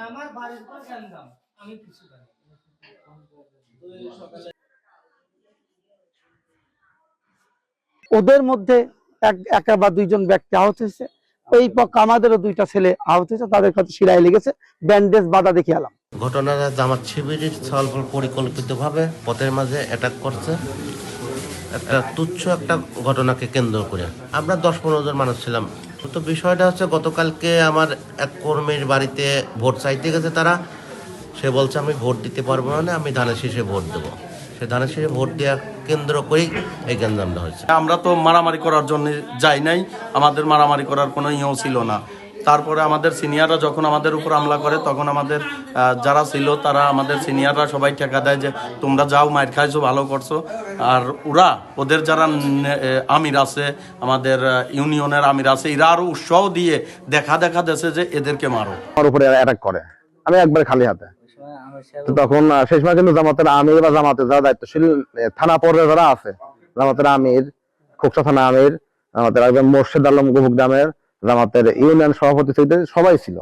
আমার বাড়ির পর জানতাম আমি কিছু ওদের মধ্যে এক বা দুইজন ব্যক্তি আহত হয়েছে। ওই পক্ষ আমাদেরও দুইটা ছেলে আহত হয়েছে, তাদের কাছে শিরায় লেগেছে, ব্যান্ডেজ বাধা দেখে এলাম। ঘটনাটা জামাত শিবিরের ছলফল পরিকল্পিতভাবে পথের মাঝে অ্যাটাক করছে। একটা তুচ্ছ একটা ঘটনাকে কেন্দ্র করে। আমরা দশ পনেরো জন মানুষ ছিলাম। তো বিষয়টা হচ্ছে, গতকালকে আমার এক কর্মীর বাড়িতে ভোট চাইতে গেছে তারা। সে বলছে, আমি ভোট দিতে পারব না, আমি ধানের শীষে ভোট দেবো। সে ধানের ভোট দেওয়া কেন্দ্র করেই এই গ্যাঞ্জামটা হয়েছে। আমরা তো মারামারি করার জন্য যাই নাই আমাদের মারামারি করার কোনো ইয়েও ছিল না। তারপরে আমাদের সিনিয়ররা যখন আমাদের উপর হামলা করে তখন আমাদের যারা ছিল তারা আমাদের সিনিয়ররা সবাই ঠেকা দেয় যে তোমরা যাও মাইর খাইছো ভালো করছ। আর ওরা ওদের যারা আমির আছে আমাদের ইউনিয়নের আমির আছে এরা আরও উৎসাহ দিয়ে দেখা দেখা দেশে যে এদেরকে মারো। আমার উপরে অ্যাটাক করে। আমি একবার খালি হাতে। তো তখন আহ, মাস কিন্তু জামাতের আমির বা জামাতের যারা দায়িত্বশীল থানা পর্যায়ে যারা আছে জামাতের আমির খোকসা থানা আমির আমাদের একজন মোর্শেদ আলম গোবুক জামাতের ইউনিয়ন সভাপতি সবাই ছিল।